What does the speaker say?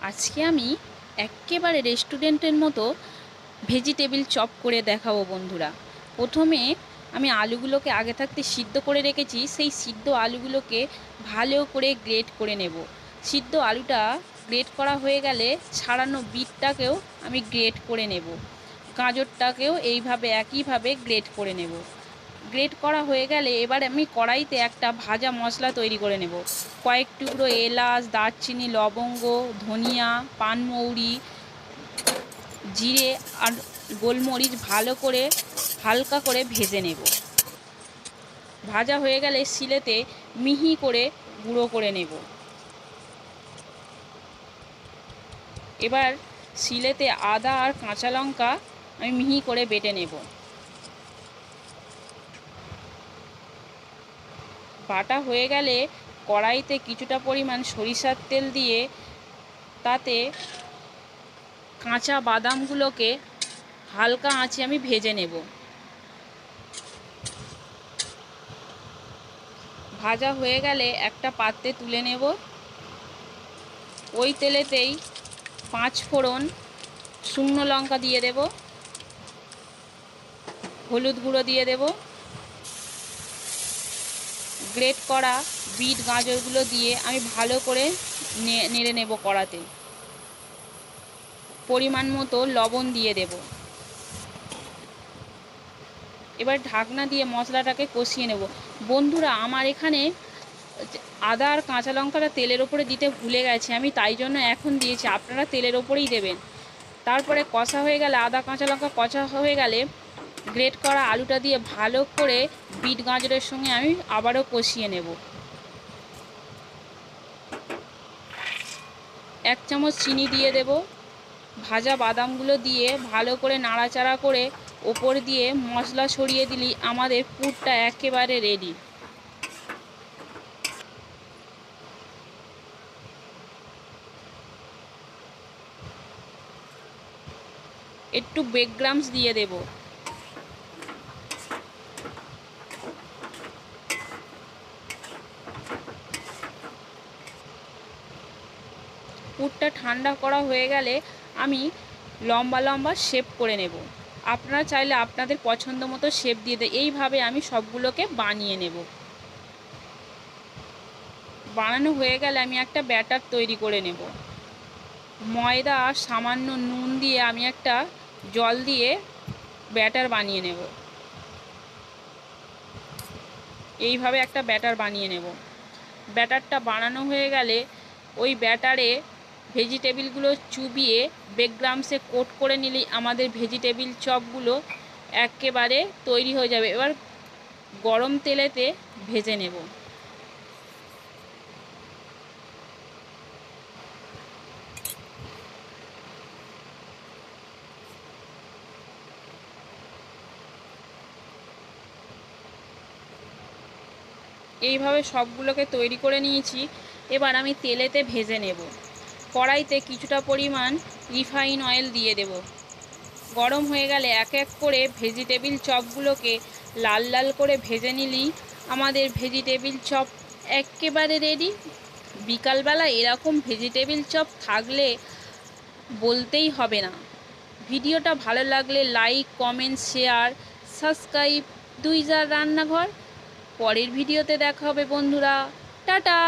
আজকে আমি এক্কেবারে রেস্টুরেন্টের মতো ভেজিটেবিল চপ করে দেখাবো বন্ধুরা। প্রথমে আমি আলুগুলোকে আগে থাকতে সিদ্ধ করে রেখেছি, সেই সিদ্ধ আলুগুলোকে ভালো করে গ্রেট করে নেব। সিদ্ধ আলুটা গ্রেট করা হয়ে গেলে ছাড়ানো বিটটাকেও আমি গ্রেট করে নেব। গাজরটাকেও এইভাবে, একইভাবে গ্রেট করে নেব। গ্রেট করা হয়ে গেলে এবার আমি কড়াইতে একটা ভাজা মশলা তৈরি করে নেব। কয়েক টুকরো এলাচ, দারচিনি, লবঙ্গ, ধনিয়া পানমৌরি জিরে আর গোলমরিচ ভালো করে হালকা করে ভেজে নেব। ভাজা হয়ে গেলে শিলেতে মিহি করে গুঁড়ো করে নেব। এবার শিলেতে আদা আর কাঁচা লঙ্কা আমি মিহি করে বেটে নেব। বাটা হয়ে গেলে কড়াইতে কিছুটা পরিমাণ সরিষার তেল দিয়ে তাতে কাঁচা বাদামগুলোকে হালকা আঁচে আমি ভেজে নেব। ভাজা হয়ে গেলে একটা পাত্রে তুলে নেব। ওই তেলেতেই পাঁচ ফোড়ন শুকনো লঙ্কা দিয়ে দেব। হলুদ গুঁড়ো দিয়ে দেব। গ্রেট করা বিট গাজরগুলো দিয়ে আমি ভালো করে নেড়ে নেব কড়াতে। পরিমাণ মতো লবণ দিয়ে দেব। এবার ঢাকনা দিয়ে মশলাটাকে কষিয়ে নেব। বন্ধুরা, আমার এখানে আদা আর কাঁচা লঙ্কাটা তেলের ওপরে দিতে ভুলে গেছে, আমি তাই জন্য এখন দিয়েছি। আপনারা তেলের ওপরেই দেবেন। তারপরে কষা হয়ে গেলে, আদা, কাঁচা লঙ্কা কষা হয়ে গেলে গ্রেট করা আলুটা দিয়ে ভালো করে বিট গাজরের সঙ্গে আমি আবারও কষিয়ে নেব। এক চামচ চিনি দিয়ে দেব। ভাজা বাদামগুলো দিয়ে ভালো করে নাড়াচাড়া করে ওপর দিয়ে মশলা ছড়িয়ে দিলি আমাদের পুরটা একেবারে রেডি একটু বেকগ্রামস দিয়ে দেব। পুরটা ঠান্ডা করা হয়ে গেলে আমি লম্বা লম্বা শেপ করে নেব। আপনারা চাইলে আপনাদের পছন্দ মতো শেপ দিয়ে দেয় এইভাবে আমি সবগুলোকে বানিয়ে নেব। বানানো হয়ে গেলে আমি একটা ব্যাটার তৈরি করে নেব। ময়দা আর সামান্য নুন দিয়ে আমি একটা জল দিয়ে ব্যাটার বানিয়ে নেব। এইভাবে একটা ব্যাটার বানিয়ে নেব। ব্যাটারটা বানানো হয়ে গেলে ওই ব্যাটারে ভেজিটেবিলগুলো চুবিয়ে বেকগ্রামসে কোট করে নিলেই আমাদের ভেজিটেবিল চপগুলো একেবারে তৈরি হয়ে যাবে। এবার গরম তেলেতে ভেজে নেব। এইভাবে সবগুলোকে তৈরি করে নিয়েছি। এবার আমি তেলেতে ভেজে নেব। কড়াইতে কিছুটা পরিমাণ রিফাইন অয়েল দিয়ে দেব। গরম হয়ে গেলে এক এক করে ভেজিটেবিল চপগুলোকে লাল লাল করে ভেজে নিলেই আমাদের ভেজিটেবিল চপ একেবারে রেডি বিকালবেলা এরকম ভেজিটেবিল চপ থাকলে বলতেই হবে না। ভিডিওটা ভালো লাগলে লাইক, কমেন্ট, শেয়ার, সাবস্ক্রাইব। দুই যার রান্নাঘর। পরের ভিডিওতে দেখা হবে বন্ধুরা। টাটা!